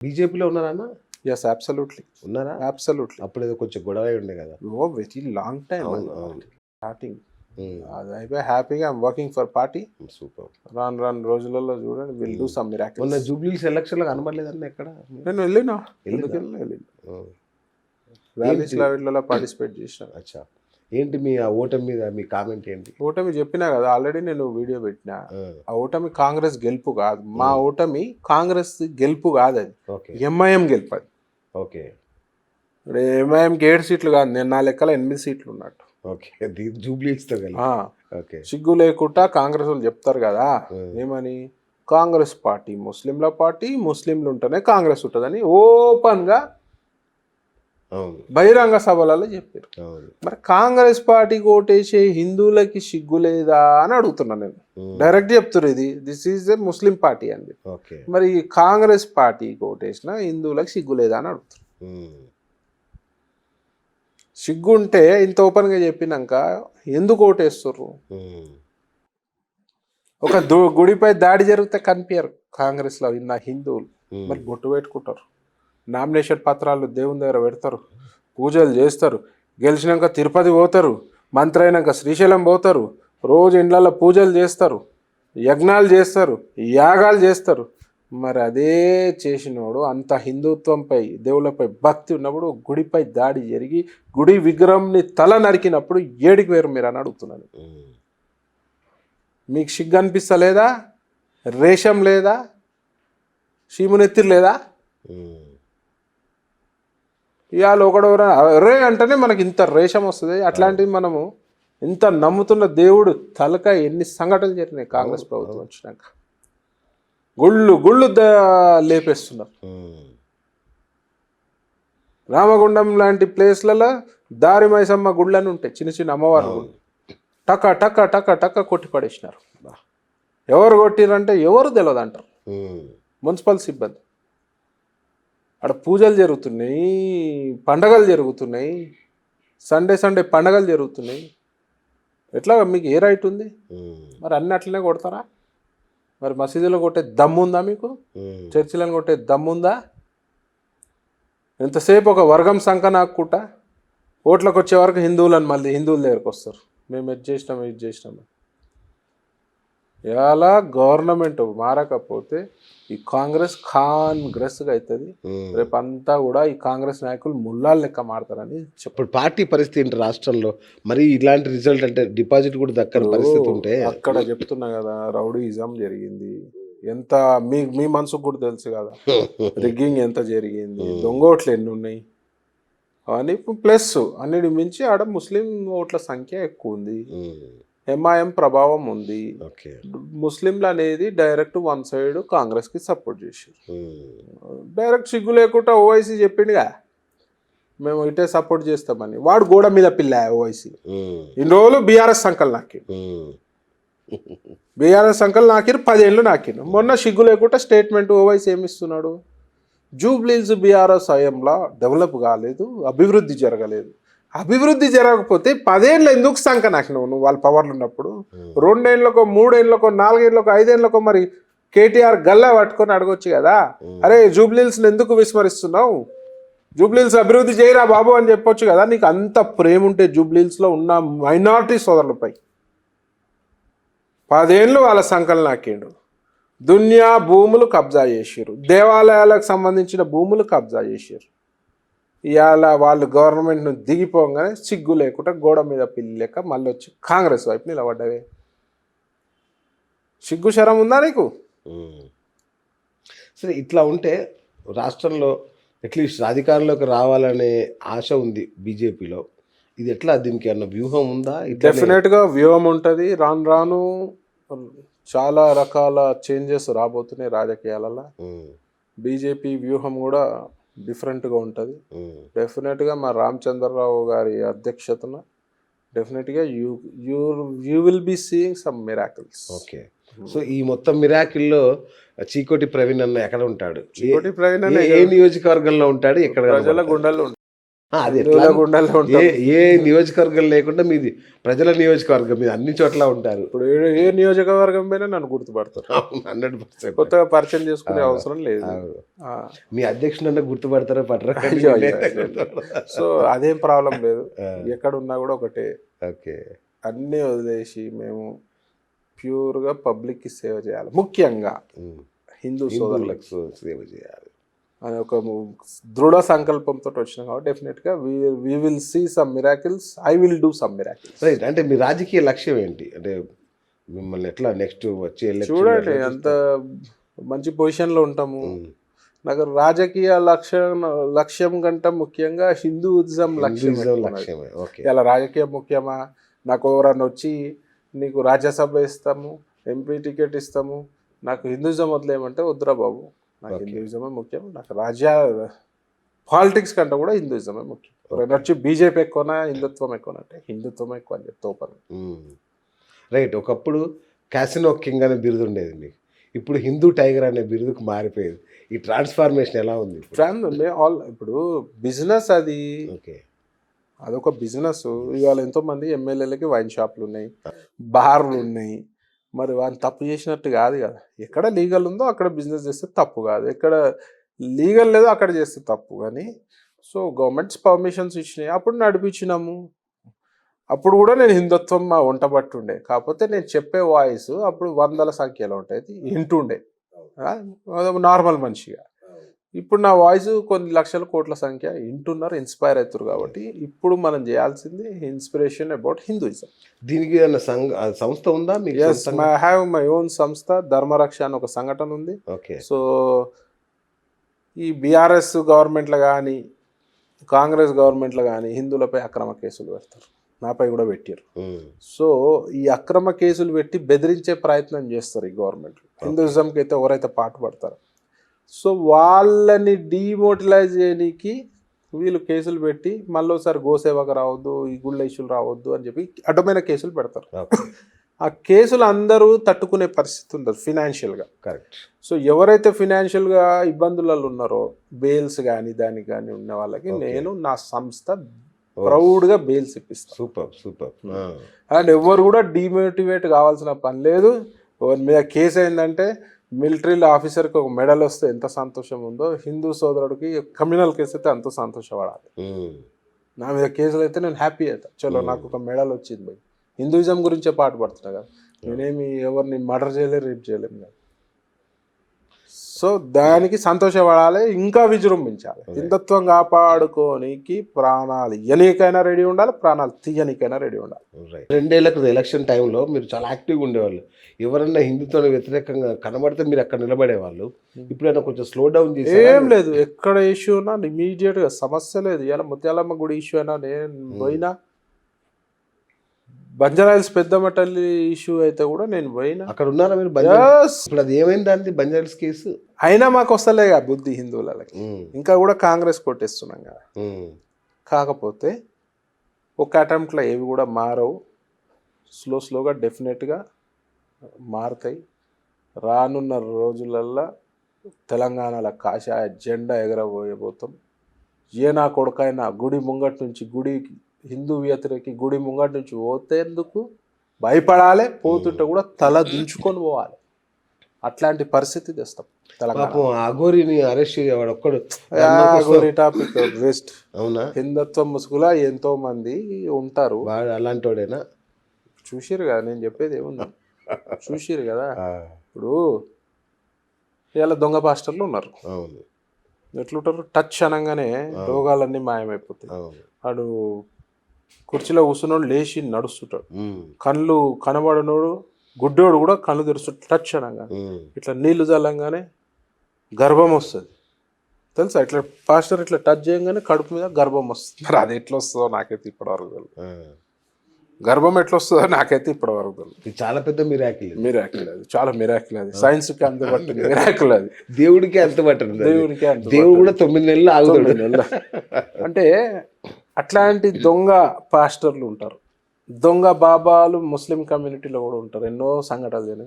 బీజేపీలో ఉన్నారా అన్న ఎస్ అబ్సల్యూట్లీ ఉన్నారా? అబ్సల్యూట్లీ అప్పుడు ఏదో కొంచెం గొడవ ఉండే కదా. Oh very long time. Starting అది అయిపోయి హ్యాపీగా I'm working for party super రాను రాను రోజులలో చూడండి విల్ డూ సమ్ మొన్న మిరాకిల్స్ జూబ్లీస్ ఎలక్షన్లో కనబడలేదన్న ఎక్కడ? నేను వెళ్ళినా? ఎందుకు వెళ్ళినా? వెళ్ళిన ర్యాలీస్ పార్టిసిపేట్ చేసిన. అచ్చా. ఏంటి మీ ఆ ఓటమి మీద మీ కామెంట్ ఏంటి? ఓటమి చెప్పినా కదా ఆల్రెడీ నేను వీడియో పెట్టినా. ఆ, ఓటమి కాంగ్రెస్ గెలుపు కాదు. మా ఓటమి కాంగ్రెస్ గెలుపు కాదు అది ఎంఐఎం గెలుపు అది ఓకే. ఇప్పుడు ఎంఐఎంకి ఏడు సీట్లు కాదు నేను నా లెక్కల ఎనిమిది సీట్లు ఉన్నట్టు. ఓకే. ఆ, ఓకే. సిగ్గు లేకుండా కాంగ్రెస్ వాళ్ళు చెప్తారు కదా ఏమని? కాంగ్రెస్ పార్టీ ముస్లింల పార్టీ ముస్లింలు ఉంటేనే కాంగ్రెస్ ఉంటుందని ఓపెన్గా బహిరంగ సభలలో చెప్పారు. మరి కాంగ్రెస్ పార్టీకి ఓటేసే హిందువులకి సిగ్గు లేదా అని అడుగుతున్నా నేను. డైరెక్ట్ చెప్తున్నారు ఇది. This is a Muslim party అండి ఓకే. మరి కాంగ్రెస్ పార్టీకి ఓటేసిన హిందువులకు సిగ్గు లేదా అని అడుగుతున్నారు ఉమ్, సిగ్గు ఉంటే ఇంత ఓపెన్గా చెప్పినాక ఎందుకు ఓటేస్తుర్రు? ఒక గుడిపై దాడి జరిగితే కనిపించరు కాంగ్రెస్లో ఉన్న హిందువులు. మరి బొట్టు పెట్టుకుంటారు. నామినేషన్ పత్రాలు దేవుని దగ్గర పెడతారు. పూజలు చేస్తారు. గెలిచినాక తిరుపతి పోతారు. మంత్రి అయినాక శ్రీశైలం పోతారు. రోజు ఇండ్లలో పూజలు చేస్తారు. యజ్ఞాలు చేస్తారు. యాగాలు చేస్తారు. మరి అదే చేసినోడు అంత హిందుత్వంపై దేవుళ్ళపై భక్తి ఉన్నప్పుడు గుడిపై దాడి జరిగి గుడి విగ్రహంని తల నరికినప్పుడు ఏడికి వేరు మీరు అని అడుగుతున్నాను. మీకు సిగ్గు అనిపిస్తలేదా? రేషం లేదా? చీమునెత్తిరి లేదా? ఇవాళ ఒకడెవర రే అంటేనే మనకి ఇంత రేషం వస్తుంది. అట్లాంటివి మనము ఇంత నమ్ముతున్న దేవుడు తలక ఎన్ని సంఘటనలు జరిగినాయి కాంగ్రెస్ ప్రభుత్వం వచ్చినాక. గుళ్ళు గుళ్ళు లేపేస్తున్నారు. రామగుండం లాంటి ప్లేస్లలో దారి మైసమ్మ గుళ్ళని ఉంటాయి. చిన్న చిన్న అమ్మవారి గుళ్ళు. టక టక టక టక కొట్టి పడేసినారు. ఎవరు కొట్టిరంటే ఎవరు తెలియదు అంటారు మున్సిపల్ సిబ్బంది. అక్కడ పూజలు జరుగుతున్నాయి పండగలు జరుగుతున్నాయి సండే సండే పండగలు జరుగుతున్నాయి. ఎట్లా మీకు ఏ రైట్ ఉంది? మరి అన్ని అట్లనే కొడతారా? మరి మసీదులో కొట్టే దమ్ము ఉందా మీకు? చర్చిలను కొట్టే దమ్ముందా ఎంతసేపు ఒక వర్గం సంఖ నాకుకుంటా ఓట్లకు వచ్చే వరకు హిందువులను మళ్ళీ హిందువుల దగ్గరకు వస్తారు. మేము ఇది చేసినాం ఇది చేసినాం ఇలా గవర్నమెంట్ మారకపోతే ఈ కాంగ్రెస్ కాంగ్రెస్గా అవుతుంది. రేపు అంతా కూడా ఈ కాంగ్రెస్ నాయకులు ముల్లాలు లెక్క మారతారని చెప్పు ఇప్పుడు పార్టీ పరిస్థితి ఏంటి రాష్ట్రంలో? మరి ఇలాంటి రిజల్ట్ అంటే డిపాజిట్ కూడా దక్కని పరిస్థితి ఉంటే? అక్కడ చెప్తున్నా కదా రౌడీయిజం జరిగింది. ఎంత మీ మీ మనసుకు కూడా తెలుసు కదా. రిగ్గింగ్ ఎంత జరిగింది దొంగోట్లు ఎన్ని ఉన్నాయి? అని ప్లస్ అన్నిటి మించి ఆడ ముస్లిం ఓట్ల సంఖ్య ఎక్కువ ఉంది. ఎంఐఎం ప్రభావం ఉంది. ఓకే. ముస్లింలు అనేది డైరెక్ట్ వన్ సైడ్ కాంగ్రెస్కి సపోర్ట్ చేశారు. డైరెక్ట్ సిగ్గు లేకుండా ఓవైసీ చెప్పిండుగా మేము ఇటే సపోర్ట్ చేస్తామని. వాడు గోడ మీద పిల్ల ఓవైసీ. ఇన్ని రోజులు బీఆర్ఎస్ సంకల్ నాకి బీఆర్ఎస్ సంకల్ నాకిరు పదేళ్ళు నాకిరు మొన్న సిగ్గు లేకుండా స్టేట్మెంట్ ఓవైసీ ఏమి ఇస్తున్నాడు? జూబ్లీల్స్ బీఆర్ఎస్ హయాంలో డెవలప్ కాలేదు అభివృద్ధి జరగలేదు. అభివృద్ధి జరగకపోతే పదేళ్ళు ఎందుకు సంక నాకినావు నువ్వు వాళ్ళ పవర్లు ఉన్నప్పుడు. రెండేళ్ళకో మూడేళ్ళకో నాలుగేళ్ళకో ఐదేళ్ళకో మరి కేటీఆర్ గల్లా పట్టుకొని అడగొచ్చు కదా. అరే జూబ్లీల్స్ని ఎందుకు విస్మరిస్తున్నావు? జూబ్లీల్స్ అభివృద్ధి చేయరా బాబు అని చెప్పొచ్చు కదా. నీకు అంత ప్రేమ ఉంటే జూబ్లీల్స్లో ఉన్న మైనారిటీ సోదరులపై. పదేళ్ళు వాళ్ళ సంకలనం నాకిండు. దునియా భూములు కబ్జా చేసారు దేవాలయాలకు సంబంధించిన భూములు కబ్జా చేసారు ఇవాళ వాళ్ళు గవర్నమెంట్ను దిగిపోగానే సిగ్గు లేకుండా గోడ మీద పిల్లి లెక్క మళ్ళీ వచ్చి కాంగ్రెస్ వైపు నిలబడ్డవే. సిగ్గు శరం ఉందా నీకు. సరే ఇట్లా ఉంటే రాష్ట్రంలో అట్లీస్ట్ అధికారంలోకి రావాలనే ఆశ ఉంది బీజేపీలో. ఇది ఎట్లా? దీనికి అన్న వ్యూహం ఉందా? డెఫినెట్గా వ్యూహం ఉంటుంది. రాను రాను చాలా రకాల చేంజెస్ రాబోతున్నాయి రాజకీయాలలో. బీజేపీ వ్యూహం కూడా డిఫరెంట్గా ఉంటుంది. డెఫినెట్గా మా రామచంద్రరావు గారి అధ్యక్షతన డెఫినెట్గా you you you will be seeing some miracles. Okay. So ఈ మొత్తం మిరాకిల్లో చీకోటి ప్రవీణ్ అన్న ఎక్కడ ఉంటాడు? చీకోటి ప్రవీణ్ అనే ఏ- నియోజకవర్గంలో ఉంటాడు? ఎక్కడ ప్రజల? గుండెల్లో అది ఎట్లా? ఏ నియోజకవర్గం లేకుండా మీది ప్రజల నియోజకవర్గం మీద అన్ని చోట్ల ఉంటారు. ఇప్పుడు ఏ- నియోజకవర్గం పైన నన్ను గుర్తుపడతారు. Hundred percent. కొత్తగా పరిచయం చేసుకునే అవసరం లేదు. మీ అధ్యక్షుడు గుర్తుపడతారా? పట్టరా. సో అదేం ప్రాబ్లం లేదు. ఎక్కడ ఉన్నా కూడా ఒకటే. ఓకే. అన్నీ వదిలేసి మేము ప్యూర్గా పబ్లిక్కి సేవ చేయాలి. ముఖ్యంగా హిందూ సోదరులకు. సేవ చేయాలి. అనే ఒక దృఢ సంకల్పంతో వచ్చినాం కాబట్టి డెఫినెట్గా we will see some miracles I will do some miracles right అంటే మీ రాజకీయ లక్ష్యం ఏంటి? అంటే మిమ్మల్ని ఎట్లా నెక్స్ట్ వచ్చే చూడండి అంత మంచి పొజిషన్లో ఉంటాము. నాకు రాజకీయ లక్ష్యం లక్ష్యం కంటే ముఖ్యంగా హిందూయిజం లక్ష్యం. లక్ష్యమే. ఓకే. ఇలా రాజకీయం ముఖ్యమా? నాకు ఎవరన్నా వచ్చి నీకు రాజ్యసభ ఇస్తాము ఎంపీ టికెట్ ఇస్తాము నాకు హిందూయిజం వదిలేయమంటే వద్దురా బాబు. నాకు. హిందూయిజమే ముఖ్యం నాకు రాజ్య పాలిటిక్స్ కంటే కూడా హిందూయిజమే ముఖ్యం. ఎవరైనా వచ్చి బీజేపీ ఎక్కువనా హిందుత్వం ఎక్కువనా అంటే హిందుత్వం ఎక్కువ అని చెప్తా ఓపెన్. రైట్ ఒకప్పుడు క్యాసినో కింగ్ అనే బిరుదు ఉండేది మీకు. ఇప్పుడు హిందూ టైగర్ అనే బిరుదుకు మారిపోయేది. ఈ ట్రాన్స్ఫార్మేషన్ ఎలా ఉంది? ట్రాన్స్ ఉంది ఆల్ ఇప్పుడు బిజినెస్ అది. ఓకే. అదొక బిజినెస్. ఇవాళ ఎంతో మంది ఎమ్మెల్యేలకి వైన్ షాపులు ఉన్నాయి బార్లు ఉన్నాయి. మరి వాళ్ళు తప్పు చేసినట్టు కాదు కదా. ఎక్కడ లీగల్ ఉందో అక్కడ బిజినెస్ చేస్తే తప్పు కాదు. ఎక్కడ లీగల్ లేదో అక్కడ చేస్తే తప్పు. కానీ సో గవర్నమెంట్స్ పర్మిషన్స్ ఇచ్చినాయి. అప్పుడు నడిపించినాము. అప్పుడు కూడా నేను హిందుత్వం మా వంట పట్టుండే. కాకపోతే నేను చెప్పే వాయిస్ అప్పుడు వందల సంఖ్యలో ఉంటుంది. వింటుండే. నార్మల్ మనిషిగా. ఇప్పుడు నా వాయిస్ కొన్ని లక్షల కోట్ల సంఖ్య వింటున్నారు ఇన్స్పైర్ అవుతారు కాబట్టి ఇప్పుడు మనం చేయాల్సింది ఇన్స్పిరేషన్ అబౌట్ హిందూయిజం దీనికి సంస్థ ఉందా? ఐ హ్యావ్ మై ఓన్ సంస్థ ధర్మరక్ష అని ఒక సంఘటన ఉంది. ఓకే. సో ఈ బీఆర్ఎస్ గవర్నమెంట్లో కానీ కాంగ్రెస్ గవర్నమెంట్లో కానీ హిందువులపై అక్రమ కేసులు పెడతారు. నాపై కూడా పెట్టారు ఉమ్. సో ఈ అక్రమ కేసులు పెట్టి బెదిరించే ప్రయత్నం చేస్తారు ఈ గవర్నమెంట్. హిందూయిజంకి అయితే ఎవరైతే పాటుపడతారో. సో వాళ్ళని డీమోటిలైజ్ చేయడానికి వీళ్ళు కేసులు పెట్టి మళ్ళీ ఒకసారి గోసేవకు రావద్దు ఈ గుళ్ళ ఇష్యూలు రావద్దు అని చెప్పి అడ్డమైన కేసులు పెడతారు. ఆ కేసులు అందరూ తట్టుకునే పరిస్థితి ఉండదు ఫినాన్షియల్గా కరెక్ట్ సో ఎవరైతే ఫినాన్షియల్గా ఇబ్బందులలో ఉన్నారో బెయిల్స్ కానీ దానికి కానీ ఉన్న వాళ్ళకి. నేను నా సంస్థ ప్రౌడ్గా బెయిల్స్ ఇప్పిస్తాను. Super super. అండ్ ఎవరు కూడా డిమోటివేట్ కావాల్సిన పని లేదు. ఎవరి మీద కేసు అయిందంటే మిలిటరీలో ఆఫీసర్కి ఒక మెడల్ వస్తే ఎంత సంతోషం ఉందో హిందూ సోదరుడికి క్రిమినల్ కేసు అయితే అంత సంతోషపడాలి. నా మీద కేసులు అయితే నేను హ్యాపీ అవుతా చలో నాకు ఒక మెడల్ వచ్చింది భయ్ హిందూయిజం గురించే పాటు పడుతున్నా కదా. నేనేమి ఎవరిని మర్డర్ చేయలేరు రేపు చేయలేము కదా. సో దానికి సంతోషపడాలి ఇంకా విజృంభించాలి. హిందుత్వం కాపాడుకోనికి ప్రాణాలు ఇయ్యనీకైనా రెడీ ఉండాలి ప్రాణాలు తీయనికైనా రెడీ ఉండాలి. రైట్ రెండేళ్ళ క్రితం ఎలక్షన్ టైంలో మీరు చాలా యాక్టివ్గా ఉండేవాళ్ళు. ఎవరన్నా హిందుత్వం వ్యతిరేకంగా కనబడితే మీరు అక్కడ నిలబడేవాళ్ళు. ఇప్పుడైనా కొంచెం స్లో డౌన్ చేసి ఏం లేదు. ఎక్కడ ఇష్యూ ఉన్నా ఇమీడియట్గా సమస్య లేదు. ఇలా ముత్యాలమ్మ గుడి ఇష్యూ అయినా నేను పోయినా బంజారాయిల్స్ పెద్ద మటల్లి ఇష్యూ అయితే కూడా నేను పోయినా. అక్కడ ఉన్నారా మీరు. ఇప్పుడు అది ఏమైంది అండి బంజారాస్ కేసు? అయినా మాకు వస్తలే కదా బుద్ధి హిందువులకి. ఉమ్, ఇంకా కూడా కాంగ్రెస్ కొట్టేస్తున్నాం కదా. కాకపోతే ఒక అటెంప్ట్లో ఏవి కూడా మారవు. స్లో స్లోగా డెఫినెట్గా మారుతాయి. రానున్న రోజులల్లో తెలంగాణలో కాషాయ జెండా ఎగరబోయబోతాం. ఏ నా కొడుకైనా గుడి ముంగటి నుంచి గుడి హిందూ వ్యతిరేకి గుడి ముంగటి నుంచి పోతేందుకు భయపడాలి పోతుంటే కూడా తల దించుకొని పోవాలి. అట్లాంటి పరిస్థితి తెస్తాం పాపం అఘోరిని అరెస్ట్ ఒక్కడు టాపిక్ వేస్ట్ అవునా? హిందుత్వం ముసుగులా ఎంతో మంది ఉంటారు. వాడు అలాంటి వాడేనా చూసిరు కదా నేను చెప్పేది ఏముంది? చూసిరు కదా. ఇప్పుడు ఇలా దొంగ పాస్టర్లు ఉన్నారు. అవును. ఎట్లుంటారు? టచ్ అనగానే రోగాలన్నీ మాయమైపోతాయి. వాడు కుర్చీలో కూర్చున్నోడు లేచి నడుస్తుంటాడు. కళ్ళు కనబడినోడు గుడ్డోడు కూడా కళ్ళు తెరుస్తుంటాడు టచ్ అనగానే. ఇట్లా నీళ్ళు చల్లంగానే గర్భం వస్తుంది. తెలుసా? ఇట్లా పాస్టర్ ఇట్లా టచ్ చేయగానే కడుపు మీద గర్భం వస్తుంది. మరి అది ఎట్లా వస్తుందో నాకైతే ఇప్పటివరకు ఆ. గర్భం ఎట్లా వస్తుందో నాకైతే ఇప్పటివరకు తెలియదు ఇది చాలా పెద్ద మిరాకిల్ మిరాకిల్ అది. చాలా మిరాకిల్ అది. సైన్స్కి అందుబట్టు మిరాకిల్ అది. దేవుడికి దేవునికి అంత దేవుడు కూడా తొమ్మిది నెలలు ఆగుతాడు. అంటే అట్లాంటి దొంగ పాస్టర్లు ఉంటారు. దొంగ బాబాలు ముస్లిం కమ్యూనిటీలో కూడా ఉంటారు. ఎన్నో సంఘటనలు.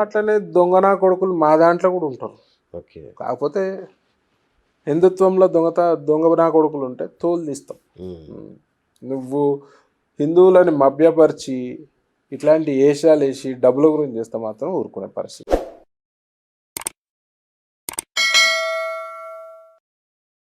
అట్లనే దొంగ నా కొడుకులు మా దాంట్లో కూడా ఉంటారు. ఓకే. కాకపోతే హిందుత్వంలో దొంగత దొంగ నా కొడుకులు ఉంటే తోలు తీస్తాం. నువ్వు హిందువులని మభ్యపరిచి ఇట్లాంటి ఏషాలు వేసి డబ్బుల గురించి చేస్తే మాత్రం ఊరుకునే పరిస్థితి.